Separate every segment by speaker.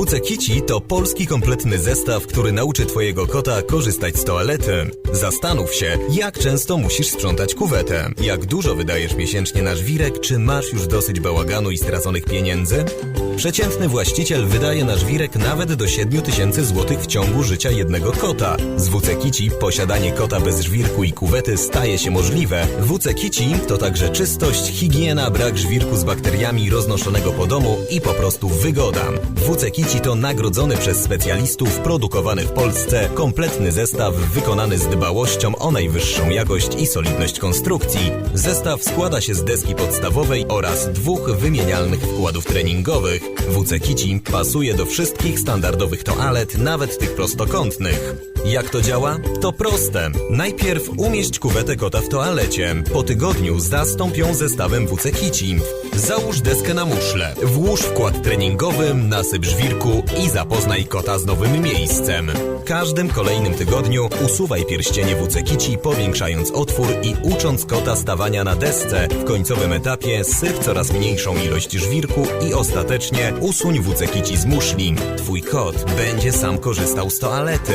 Speaker 1: WC Kici to polski kompletny zestaw, który nauczy twojego kota korzystać z toalety. Zastanów się, jak często musisz sprzątać kuwetę, jak dużo wydajesz miesięcznie na żwirek, czy masz już dosyć bałaganu i straconych pieniędzy? Przeciętny właściciel wydaje na żwirek nawet do 7 tysięcy złotych w ciągu życia jednego kota. Z WC Kici posiadanie kota bez żwirku i kuwety staje się możliwe. WC Kici to także czystość, higiena, brak żwirku z bakteriami roznoszonego po domu i po prostu wygoda. WC Kici to nagrodzony przez specjalistów, produkowany w Polsce, kompletny zestaw wykonany z dbałością o najwyższą jakość i solidność konstrukcji. Zestaw składa się z deski podstawowej oraz dwóch wymienialnych wkładów treningowych. WC Kici pasuje do wszystkich standardowych toalet, nawet tych prostokątnych. Jak to działa? To proste. Najpierw umieść kuwetę kota w toalecie. Po tygodniu zastąp ją zestawem WC Kici. Załóż deskę na muszle. Włóż wkład treningowy, nasyp żwirku i zapoznaj kota z nowym miejscem. Każdym kolejnym tygodniu usuwaj pierścienie WC Kici, powiększając otwór i ucząc kota stawania na desce. W końcowym etapie syp coraz mniejszą ilość żwirku i ostatecznie usuń WC Kici z muszli. Twój kot będzie sam korzystał z toalety.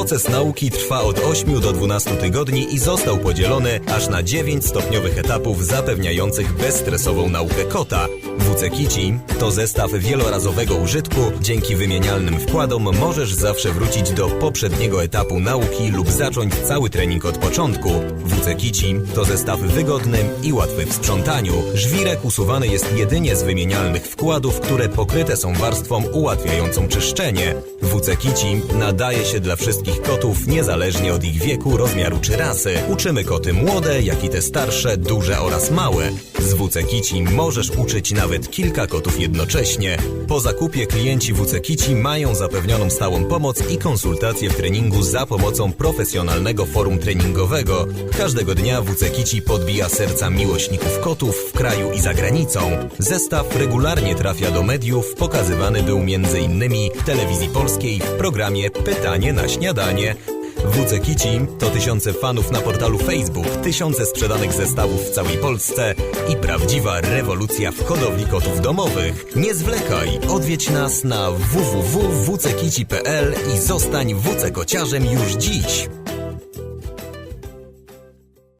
Speaker 1: Proces nauki trwa od 8 do 12 tygodni i został podzielony aż na 9 stopniowych etapów zapewniających bezstresową naukę kota. WC Kici to zestaw wielorazowego użytku. Dzięki wymienialnym wkładom możesz zawsze wrócić do poprzedniego etapu nauki lub zacząć cały trening od początku. WC Kici to zestaw wygodny i łatwy w sprzątaniu. Żwirek usuwany jest jedynie z wymienialnych wkładów, które pokryte są warstwą ułatwiającą czyszczenie. WC Kici nadaje się dla wszystkich kotów niezależnie od ich wieku, rozmiaru czy rasy. Uczymy koty młode, jak i te starsze, duże oraz małe. Z WC Kici możesz uczyć nawet kilka kotów jednocześnie. Po zakupie klienci WC Kici mają zapewnioną stałą pomoc i konsultacje w treningu za pomocą profesjonalnego forum treningowego. Każdego dnia WC Kici podbija serca miłośników kotów w kraju i za granicą. Zestaw regularnie trafia do mediów, pokazywany był m.in. telewizji polskiej w programie Pytanie na śniadanie. WC Kici to tysiące fanów na portalu Facebook, tysiące sprzedanych zestawów w całej Polsce i prawdziwa rewolucja w hodowli kotów domowych. Nie zwlekaj, odwiedź nas na www.wckici.pl i zostań WC Kociarzem już dziś.